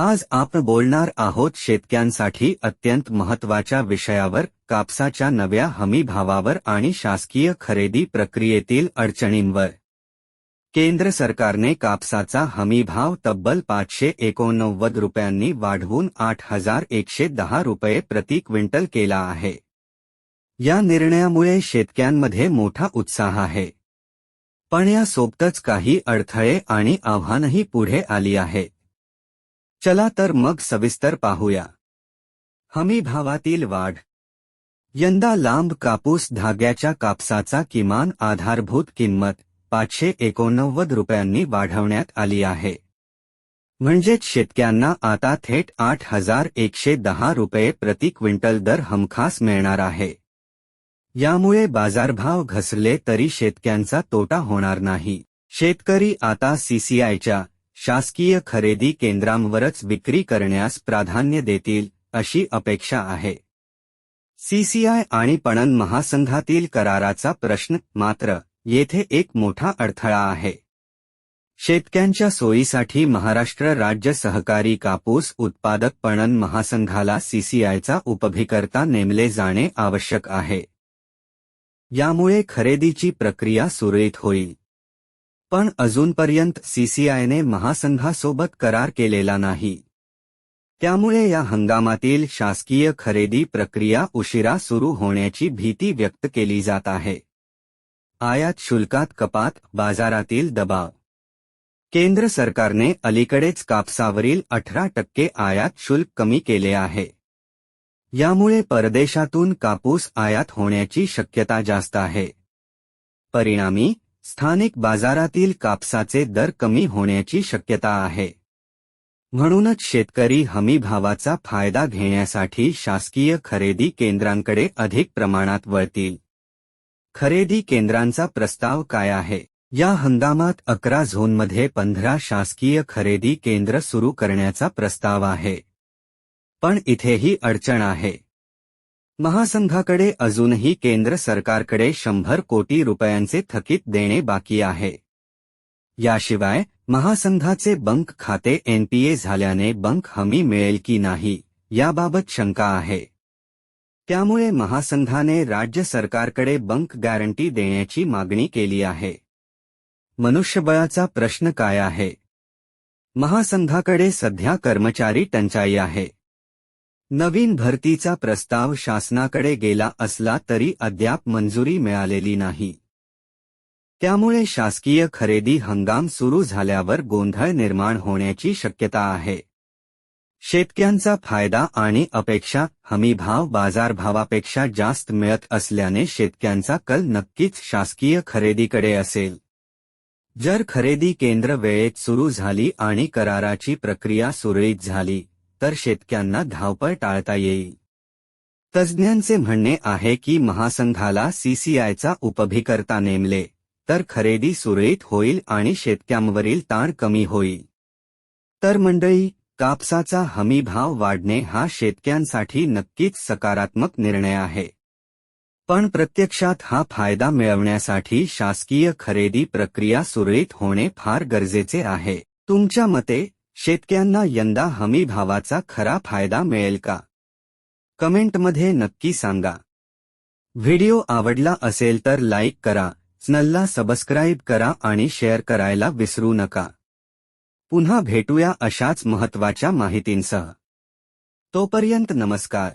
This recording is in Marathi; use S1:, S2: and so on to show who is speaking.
S1: आज आपण बोलणार आहोत शेतक्यांसाठी अत्यंत महत्त्वाच्या विषयावर कापसाच्या नव्या हमीभावावर आणि शासकीय खरेदी प्रक्रियेतील अडचणींवर. केंद्र सरकारने कापसाचा हमीभाव तब्बल पाचशे एकोणनव्वद रुपयांनी वाढवून आठ हजार एकशे दहा रुपये प्रति क्विंटल केला आहे. या निर्णयामुळे शेतक्यांमध्ये मोठा उत्साह आहे. पण यासोबतच काही अडथळे आणि आव्हानही पुढे आली आहेत चला तर मग सविस्तर पाहूया. हमी भावातील वाढ. यंदा लांब कापूस धाग्याच्या कापसाचा किमान आधारभूत किंमत पाचशे एकोणनव्वद रुपयांनी वाढवण्यात आली आहे. म्हणजेच शेतकऱ्यांना आता थेट आठ हजार एकशे दहा रुपये प्रति क्विंटल दर हमखास मिळणार आहे. यामुळे बाजारभाव घसरले तरी शेतकऱ्यांचा तोटा होणार नाही. शेतकरी आता सीसीआयच्या शासकीय खरेदी केंद्रांवरच विक्री करण्यास प्राधान्य देतील अशी अपेक्षा आहे. सीसीआय आणि पणन महासंघातील कराराचा प्रश्न मात्र येथे एक मोठा अडथळा आहे. शेतकऱ्यांच्या सोयीसाठी महाराष्ट्र राज्य सहकारी कापूस उत्पादक पणन महासंघाला सीसीआयचा उपभिकर्ता नेमले जाणे आवश्यक आहे. यामुळे खरेदीची प्रक्रिया सुरळीत होईल. पण अजूनपर्यंत सीसीआयने महासंघासोबत करार केलेला नाही. त्यामुळे या हंगामातील शासकीय खरेदी प्रक्रिया उशिरा सुरू होण्याची भीती व्यक्त केली जात आहे. आयात शुल्कात कपात बाजारातील दबाव. केंद्र सरकारने अलीकडेच कापसावरील अठरा टक्के आयात शुल्क कमी केले आहे. यामुळे परदेशातून कापूस आयात होण्याची शक्यता जास्त आहे. परिणामी स्थानिक बाजारातील कापसाचे दर कमी होण्याची शक्यता आहे. म्हणूनच शेतकरी हमी भावाचा फायदा घेण्यासाठी शासकीय खरेदी केंद्रांकडे अधिक प्रमाणात वळतील. खरेदी केंद्रांचा प्रस्ताव काय आहे? या हंगामात अकरा झोनमध्ये पंधरा शासकीय खरेदी केंद्र सुरू करण्याचा प्रस्ताव आहे. पण इथेही अडचण आहे. महासंघाकडे अजूनही केंद्र सरकारकडे शंभर कोटी रुपयांचे थकीत देणे बाकी आहे. याशिवाय महासंघाचे बंक खाते एनपीए झाल्याने बंक हमी मिळेल की नाही याबाबत शंका आहे. त्यामुळे महासंघाने राज्य सरकारकडे बंक गॅरंटी देण्याची मागणी केली आहे. मनुष्यबळाचा प्रश्न काय आहे? महासंघाकडे सध्या कर्मचारी टंचाई आहे. नवीन भरतीचा प्रस्ताव शासनाकडे गेला असला तरी अद्याप मंजुरी मिळालेली नाही. त्यामुळे शासकीय खरेदी हंगाम सुरू झाल्यावर गोंधळ निर्माण होण्याची शक्यता आहे. शेतक्यांचा फायदा आणि अपेक्षा हमीभाव बाजारभावापेक्षा जास्त मिळत असल्याने शेतक्यांचा कल नक्कीच शासकीय खरेदीकडे असेल. जर खरेदी केंद्र वेळेत सुरू झाली आणि कराराची प्रक्रिया सुरळीत झाली तर शेतकऱ्यांना धावपळ टाळता येईल. तज्ज्ञांचे म्हणणे आहे की महासंघाला सीसीआयचा उपभिकर्ता नेमले तर खरेदी सुरळीत होईल आणि शेतकऱ्यांवरील ताण कमी होईल. तर मंडळी कापसाचा हमीभाव वाढणे हा शेतक्यांसाठी नक्कीच सकारात्मक निर्णय आहे. पण प्रत्यक्षात हा फायदा मिळवण्यासाठी शासकीय खरेदी प्रक्रिया सुरळीत होणे फार गरजेचे आहे. तुमच्या मते शेतकऱ्यांना यंदा हमी भावाचा खरा फायदा मिळेल का? कमेंटमध्ये नक्की सांगा. व्हिडिओ आवडला असेल तर लाईक करा चॅनलला सबस्क्राईब करा आणि शेअर करायला विसरू नका. पुन्हा भेटूया अशाच महत्त्वाच्या माहितींसह. तोपर्यंत नमस्कार.